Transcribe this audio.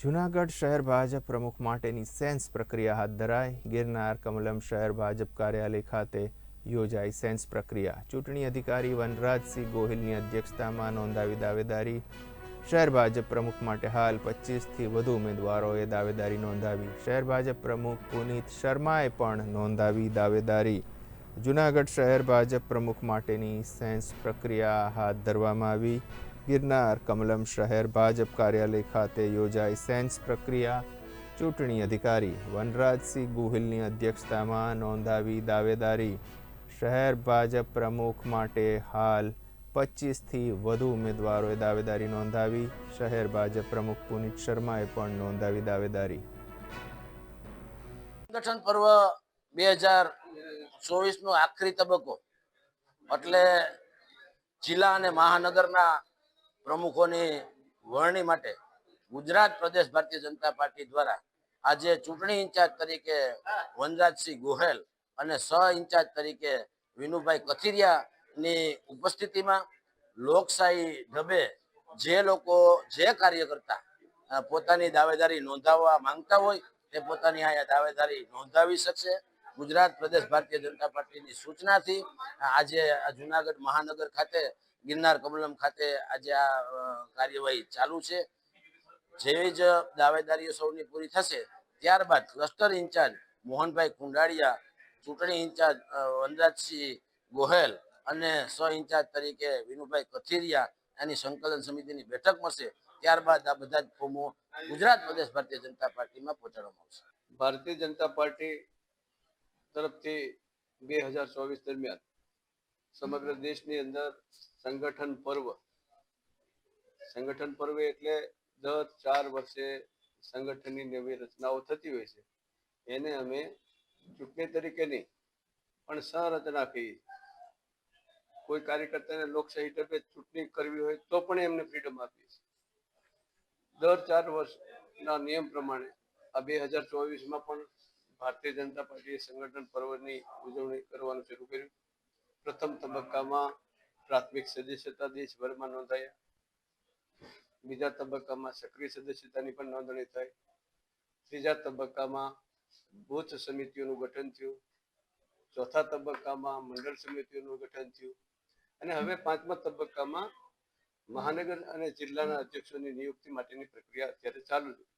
જૂનાગઢ શહેર ભાજપ પ્રમુખ માટેની સેન્સ પ્રક્રિયા હાથ ધરાઈ. ગિરનાર કમલમ શહેર ભાજપ કાર્યાલય ખાતે યોજાઈ સેન્સ પ્રક્રિયા. ચૂંટણી અધિકારી વનરાજસિંહ ગોહિલની અધ્યક્ષતામાં નોંધાવી દાવેદારી. શહેર ભાજપ પ્રમુખ માટે હાલ પચીસથી વધુ ઉમેદવારોએ દાવેદારી નોંધાવી. શહેર ભાજપ પ્રમુખ પુનીત શર્માએ પણ નોંધાવી દાવેદારી. જૂનાગઢ શહેર ભાજપ પ્રમુખ માટેની સેન્સ પ્રક્રિયા હાથ ધરવામાં આવી. ગિરનાર, કમલમ શહેર, ભાજપ કાર્યાલય ખાતે યોજાઈ સેન્સ પ્રક્રિયા. ચૂંટણી અધિકારી વનરાજસિંહ ગુહિલની અધ્યક્ષતામાં નોંધાવી દાવેદારી. શહેર ભાજપ પ્રમુખ માટે હાલ પચીસથી વધુ ઉમેદવારોએ દાવેદારી નોંધાવી. શહેર ભાજપ પ્રમુખ પુનિત શર્માએ પણ નોંધાવી દાવેદારી. સંગઠન પર્વ બે હજાર ચોવીસ નો આખરી તબક્કો. એટલે જિલ્લા અને મહાનગરના પ્રમુખોની વરણી માટે ગુજરાત પ્રદેશ ભારતીય જનતા પાર્ટી દ્વારા આજે ચૂંટણી ઇન્ચાર્જ તરીકે વનરાજસિંહ ગોહેલ અને સહ ઇન્ચાર્જ તરીકે વિનુભાઈ કથિરિયાની ઉપસ્થિતિમાં લોકશાહી ઢબે જે લોકો જે કાર્યકર્તા પોતાની દાવેદારી નોંધાવવા માંગતા હોય તે પોતાની અહીંયા દાવેદારી નોંધાવી શકશે. ગુજરાત પ્રદેશ ભારતીય જનતા પાર્ટીની સૂચનાથી આજે જુનાગઢ મહાનગર ખાતે ગિરનાર કમલમ ખાતે આજે આ કાર્યવાહી ચાલુ છે. જેવી જ દાવેદારીઓ સૌની પૂરી થશે, ત્યારબાદ ક્લસ્ટર ઇન્ચાર્જ મોહનભાઈ કુંડાળિયા, ચૂંટણી ઇન્ચાર્જ વનરાજસિંહ ગોહેલ અને સહ ઇન્ચાર્જ તરીકે વિનુભાઈ કથિરિયા એની સંકલન સમિતિની બેઠક મળશે. ત્યારબાદ આ બધા જ ફોર્મો ગુજરાત પ્રદેશ ભારતીય જનતા પાર્ટીમાં પહોંચાડવામાં આવશે. ભારતીય જનતા પાર્ટી તરફથી બે હજાર ચોવીસ દરમિયાન સમગ્ર દેશની અંદર સંગઠન પર્વ. સંગઠન પર્વ એટલે દર ચાર વર્ષે સંગઠનની નવી રચનાઓ થતી હોય છે. એને અમે ચૂંટણી તરીકે નહીં, પણ સંરચના કહીએ. કોઈ કાર્યકર્તાને લોકશાહી તરફે ચૂંટણી કરવી હોય તો પણ એમને ફ્રીડમ આપીએ છીએ. દર ચાર વર્ષના નિયમ પ્રમાણે આ બે હજાર ચોવીસમાં પણ ભારતીય જનતા પાર્ટીએ સંગઠન પર્વની ઉજવણી કરવાનું શરૂ કર્યું. પ્રથમ તબક્કામાં પ્રાથમિક સદસ્યતા દેશભરમાં નોંધાયા. બીજા તબક્કામાં સક્રિય સદસ્યતાની પણ નોંધણી થઈ. ત્રીજા તબક્કામાં બુથ સમિતિઓનું ગઠન થયું. ચોથા તબક્કામાં મંડળ સમિતિઓનું ગઠન થયું. અને હવે પાંચમા તબક્કામાં મહાનગર અને જિલ્લાના અધ્યક્ષોની નિયુક્તિ માટેની પ્રક્રિયા અત્યારે ચાલુ છે.